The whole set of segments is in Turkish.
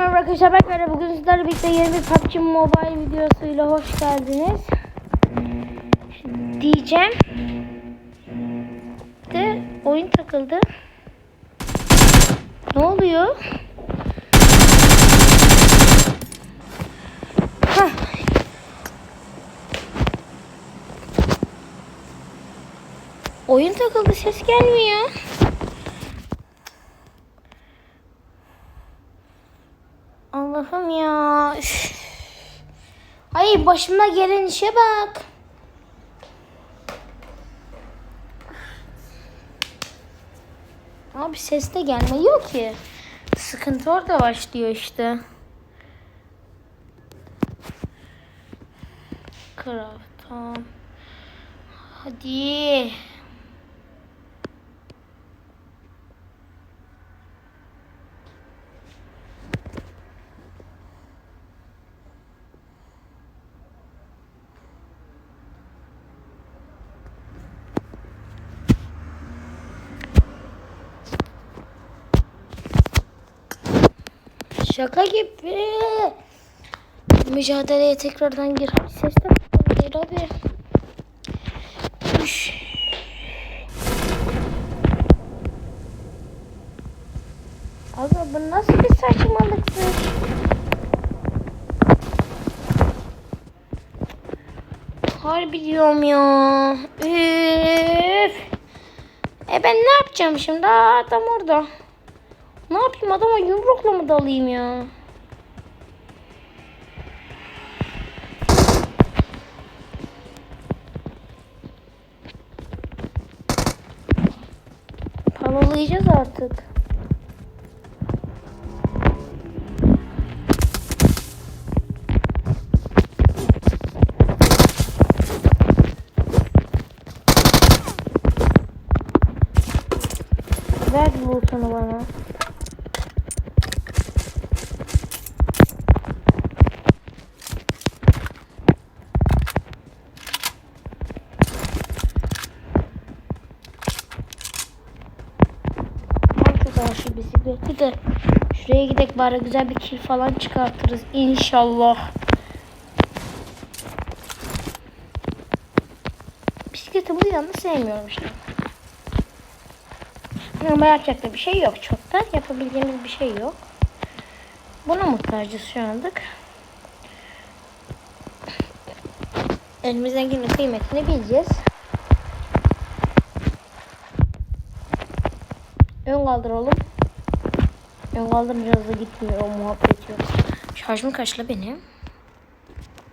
merhaba arkadaşlar ben Kara. Bugün sizlerle birlikte yeni bir PUBG Mobile videosuyla hoş geldiniz. Diyeceğim. De oyun takıldı. Ne oluyor? Hah. Oyun takıldı ses gelmiyor. Allah'ım ya. Hayır başıma gelen işe bak. Abi ses de gelmiyor ki. Sıkıntı orada başlıyor işte. Craft tamam. Hadi. Şaka gibi. Mücadeleye tekrardan gir. Hadi ses de gir hadi. Üş. Abi bu nasıl bir saçmalıktır? Harbi diyorum ya. Üf. E ben ne yapacağım şimdi? Aa, adam orada. Ne yapayım adama yumrukla mı dalayım ya? Palalayacağız artık. Ver bulutunu bana. Mantıklı şu bisikleti de şuraya gidek bari güzel bir kill falan çıkartırız inşallah. Bisikletin bu yanını sevmiyorum işte. Ama yapacak da bir şey yok çok da. Yapabileceğimiz bir şey yok. Buna muhtacız şu anlık. Elimizden gelen kıymetini bileceğiz. Ön kaldır oğlum. Ön kaldırınca hızlı gitmiyor o muhabbet yok. Şarjım kaçla benim?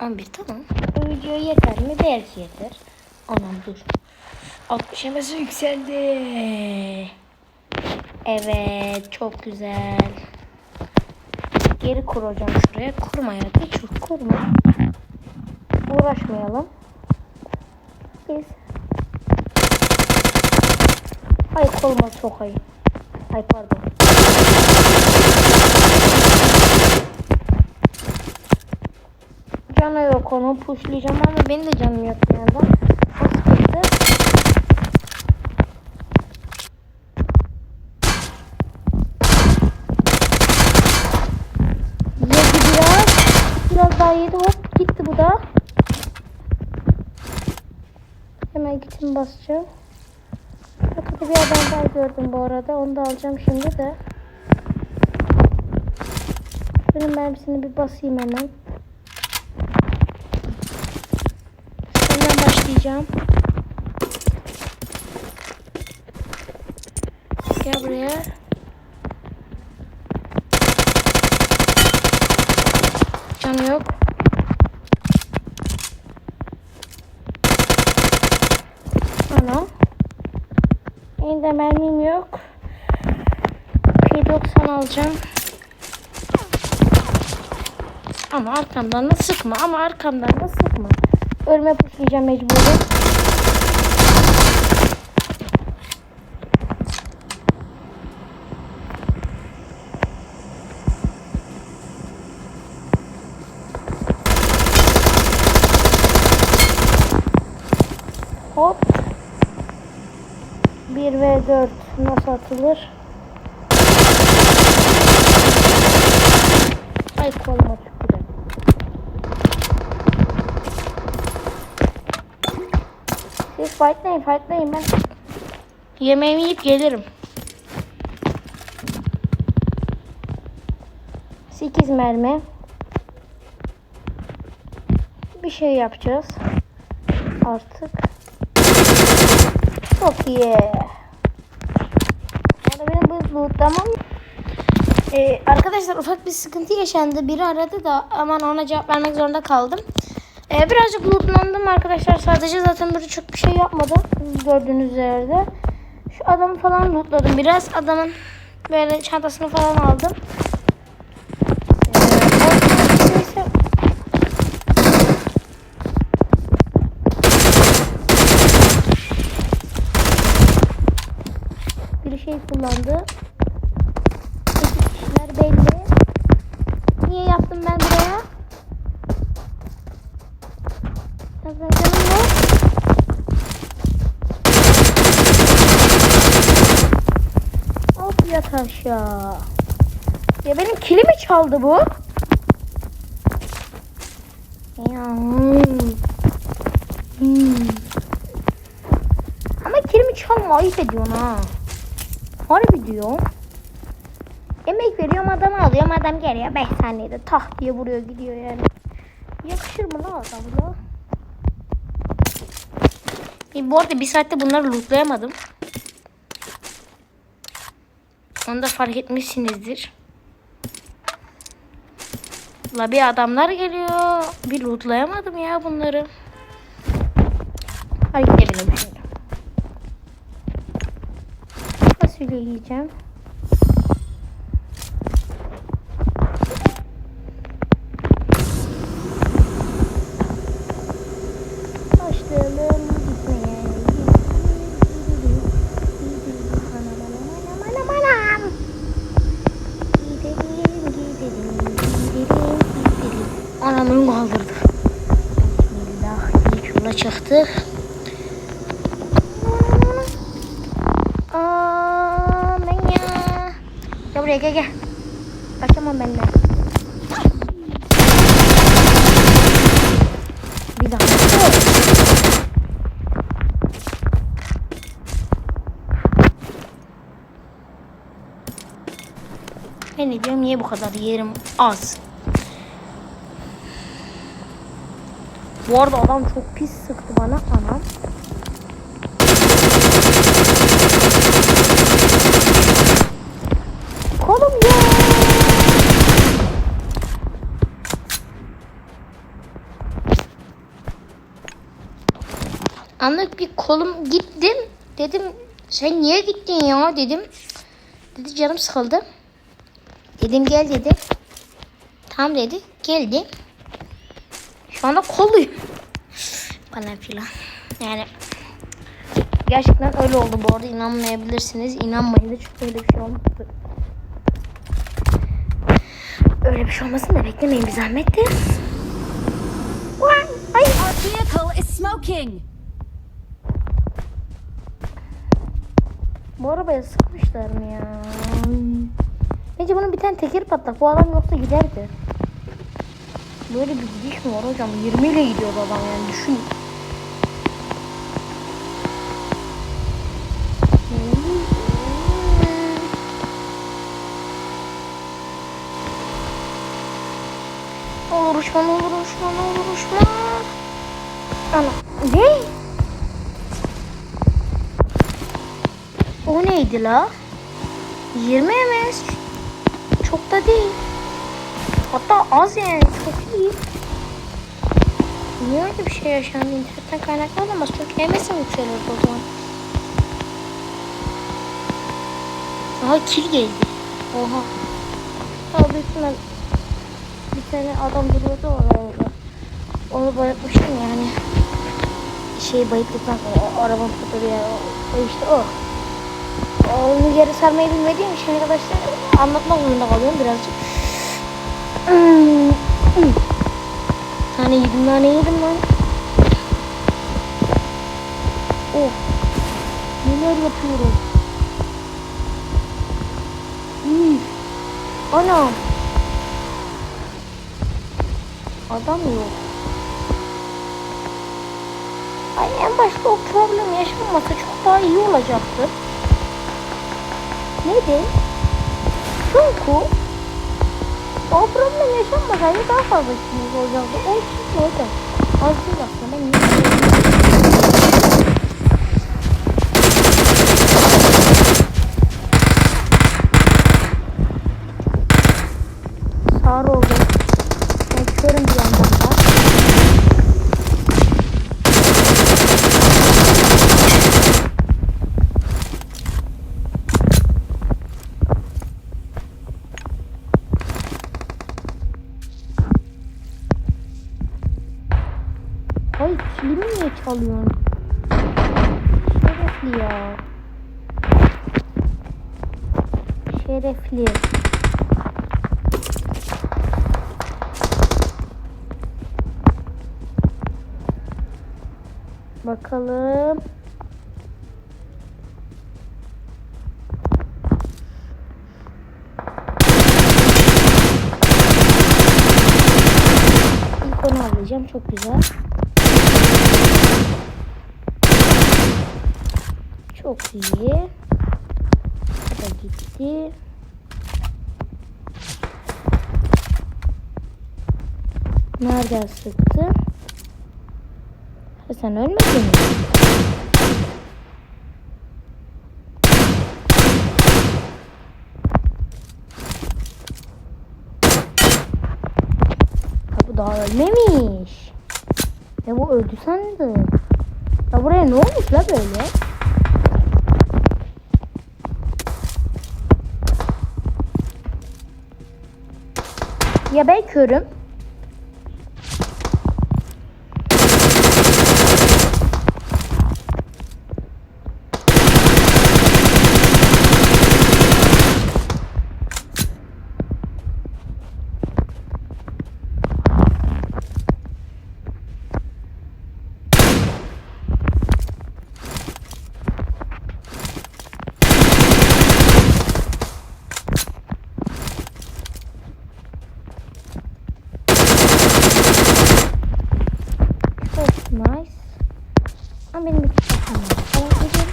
11 tamam. Bu video yeter mi? Belki yeter. Anam dur. 60 MS yükseldi. Evet çok güzel. Geri kuracağım şuraya. Kurma ya. Hiç kurma. Uğraşmayalım. Biz. Ay koluma sokayım. Ay pardon. Canı yok onu pushlayacağım ama benim de canım yok bir yandan. O. Yedi biraz. Biraz daha yedi hop gitti bu da. Hemen gitsin basacağım. Arkada bir adam daha gördüm bu arada. Onu da alacağım şimdi de. Şunun mermisini bir basayım hemen. Başlayacağım. Gel buraya. Can yok. Ana. Benim de mermim yok. P90 alacağım. Ama arkamdan da sıkma. Ama arkamdan da sıkma. Ölme puşlayacağım mecburen. Hop. 1 ve 4 nasıl atılır? Ay koluma tükürüm. Siz fightlayın fightlayın ben. Yemeğimi yiyip gelirim. 8 mermi. Bir şey yapacağız. Artık. Çok iyi. Orada benim bu lootlamam. Ee, arkadaşlar ufak bir sıkıntı yaşandı. Biri aradı da aman ona cevap vermek zorunda kaldım. Ee, birazcık lootlandım arkadaşlar. Sadece zaten böyle çok bir şey yapmadım. Gördüğünüz yerde. Şu adamı falan lootladım. Biraz adamın böyle çantasını falan aldım. Ee. Bir şey kullandı. Ekip kişiler belli. Niye yaptım ben yok. Hop yat aşağı. Ya benim kilimi çaldı bu. Ya. hmm. Ama kilimi çalma ayıp ediyorsun ha. Harbi diyor. Emek veriyorum adamı alıyorum adam geliyor 5 saniyede tak diye vuruyor gidiyor yani. Yakışır mı lan adamla? E, bu arada bir saatte bunları lootlayamadım. Onu da fark etmişsinizdir. La bir adamlar geliyor. Bir lootlayamadım ya bunları. Hadi gidelim şimdi. Fasulye yiyeceğim. Başlayalım gitmeye. Anam anam anam anam anam. Gidelim gidelim gidelim gidelim. Anamın kaldırdı. Bismillah ilk çıktık. Aman ya. Gel buraya gel gel. Kaçamam ben de. Bir dakika. Ben ne diyorum niye bu kadar yerim az? Bu arada adam çok pis sıktı bana anam. Kolum ya. Anlık bir kolum gittim. Dedim sen niye gittin ya dedim. Dedi canım sıkıldı. Dedim gel dedi. Tamam dedi. Geldi. Şu anda koluyum. Bana filan. Yani gerçekten öyle oldu bu arada inanmayabilirsiniz. İnanmayın da çünkü öyle bir şey olmadı. Öyle bir şey olmasın da beklemeyin bir zahmet de. Ay. Our vehicle is smoking. Bu arabaya sıkmışlar mı ya? Bence bunun bir tane tekeri patlak. Bu adam yoksa giderdi. Böyle bir gidiş mi var hocam? 20 ile gidiyor adam yani düşün. Olur uçma, ne olur uçma, ne olur uçma. Ana, ne? O neydi la? 20 ms. Çok da değil. Hatta az yani çok iyi. Niye öyle bir şey yaşandı? İnternetten kaynaklı olamaz. Çünkü MS'e yükseliyor o zaman. Aha kil geldi. Oha. Ya büyük bir tane adam duruyordu orada. Onu bayıltmıştım yani. Şey bayılttıktan sonra o arabanın tuttuğu yer o, işte o. Onu geri sarmayı bilmediğim için arkadaşlar anlatmak zorunda kalıyorum birazcık. Tane yedim nane yedim lan. Oh. Neler yapıyorum. Üf. Anam. Adam yok. Ay en başta o problem yaşanmasa çok daha iyi olacaktı. Neden? Çünkü o problem yaşanmasaydı daha fazla işimiz olacaktı. O için hocam. Az değil aslında ben niye Sarı oldu. Ben körüm bir yandan da. Ay kilimi niye çalıyorsun? Şerefli ya. Şerefli. Bakalım. İlk onu alacağım. Çok güzel. Çok iyi. Da gitti. Nereden sıktı? Ha, sen ölmedin mi? Ha, bu daha ölmemiş. Ya bu öldü sandım. Ya buraya ne olmuş la böyle? Ya ben körüm. Çok nice. Ama benim bir kitapım var. Tamam gidelim.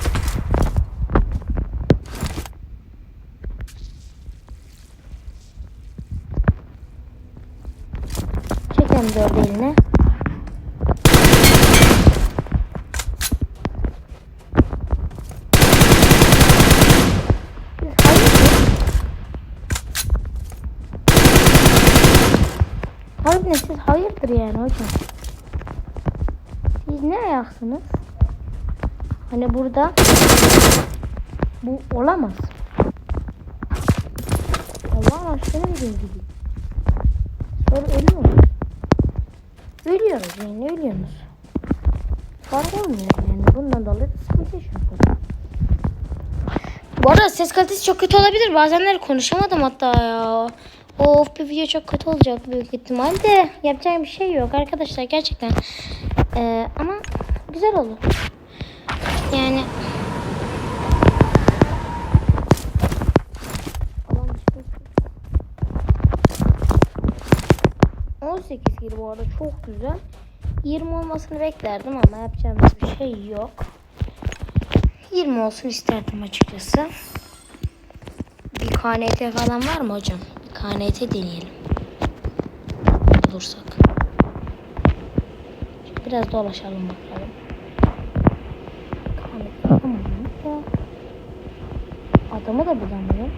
Çek M4 eline. Siz hayırdır? Harbiden siz hayırdır yani hocam. Siz ne ayaksınız? Hani burada bu olamaz. Allah'ın aşkına dediğim gibi. Sonra ölüyoruz. Ölüyoruz yani ölüyoruz. Fark olmuyor yani. Bundan dolayı sıkıntı yaşıyoruz. Bu arada ses kalitesi çok kötü olabilir. Bazenleri konuşamadım hatta ya. Of bir video çok kötü olacak büyük ihtimalle. Yapacağım bir şey yok arkadaşlar gerçekten. Ee, ama güzel olur. Yani Alan dışı- 18 kilo bu arada çok güzel. 20 olmasını beklerdim ama yapacağımız bir şey yok. 20 olsun isterdim açıkçası. Bir KNT falan var mı hocam? KNT deneyelim. Bulursak. Biraz dolaşalım bakalım. Adamı da bulamıyorum.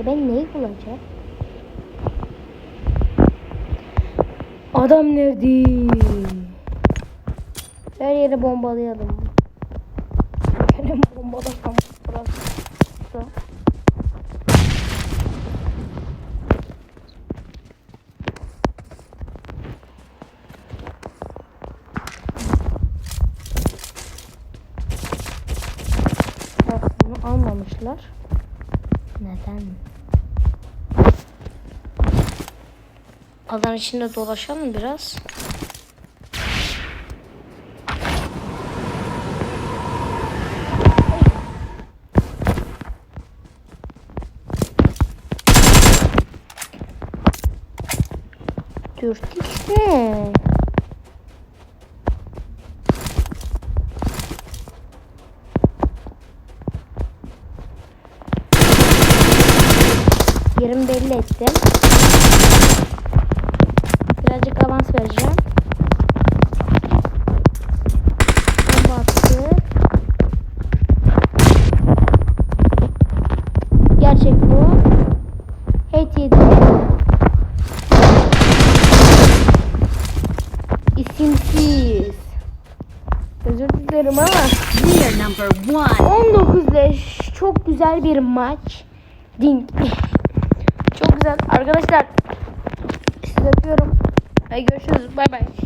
E ben neyi bulacağım? Adam nerede? Her yeri bombalayalım. Benim bombalasam burası. Alan içinde dolaşalım biraz. Dürtük mü? Güzel bir maç. Ding. çok güzel. Arkadaşlar sizi öpüyorum. Ve görüşürüz. Bay bay.